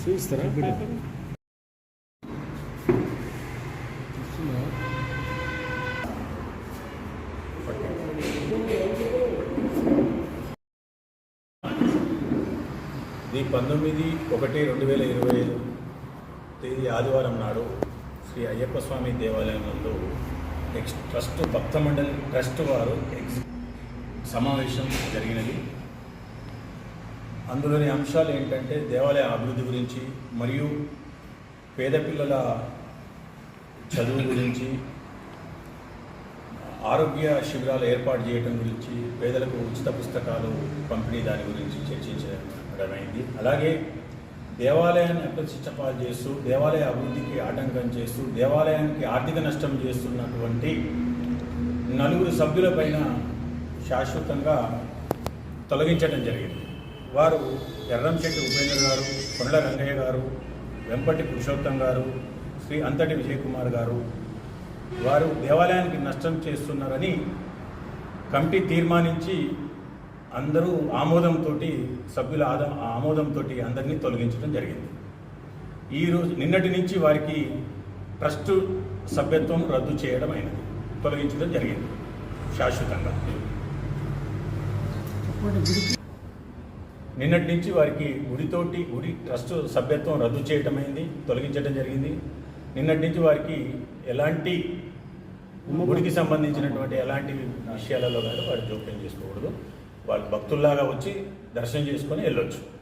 చూపిస్తారా? ఈ పంతొమ్మిది ఒకటి రెండు వేల ఇరవై ఐదు తేదీ ఆదివారం నాడు శ్రీ అయ్యప్ప స్వామి దేవాలయంలో నందు ఎక్స్ ట్రస్ట్ భక్త మండలి ట్రస్ట్ వారు సమావేశం జరిగినది. అందులోని అంశాలు ఏంటంటే దేవాలయ అభివృద్ధి గురించి మరియు పేద పిల్లల చదువు గురించి ఆరోగ్య శిబిరాలు ఏర్పాటు చేయడం గురించి పేదలకు ఉచిత పుస్తకాలు పంపిణీ దాని గురించి చర్చించడమైంది అలాగే దేవాలయాన్ని అప్రతిష్టపాలు చేస్తూ దేవాలయ అభివృద్ధికి ఆటంకం చేస్తూ దేవాలయానికి ఆర్థిక నష్టం చేస్తున్నటువంటి నలుగురు సభ్యులపైన శాశ్వతంగా తొలగించడం జరిగింది. వారు ఎర్రంశెట్టి ఉపేంద్ర గారు కొండల రంగయ్య గారు వెంపటి పురుషోత్తం గారు శ్రీ అంతటి విజయకుమార్ గారు వారు దేవాలయానికి నష్టం చేస్తున్నారని కమిటీ తీర్మానించి అందరూ ఆమోదంతో సభ్యుల ఆద ఆమోదంతో అందరినీ తొలగించడం జరిగింది. ఈరోజు నిన్నటి నుంచి వారికి ట్రస్ట్ సభ్యత్వం రద్దు చేయడం అయినది. తొలగించడం జరిగింది. శాశ్వతంగా. నిన్నటి నుంచి వారికి గుడితోటి గుడి ట్రస్ట్ సభ్యత్వం రద్దు చేయటమైంది తొలగించడం జరిగింది. నిన్నటి నుంచి వారికి ఎలాంటి గుడికి సంబంధించినటువంటి ఎలాంటి విషయాలలో కానీ వారు జోక్యం చేసుకోకూడదు. వాళ్ళు భక్తుల్లాగా వచ్చి దర్శనం చేసుకొని వెళ్ళొచ్చు.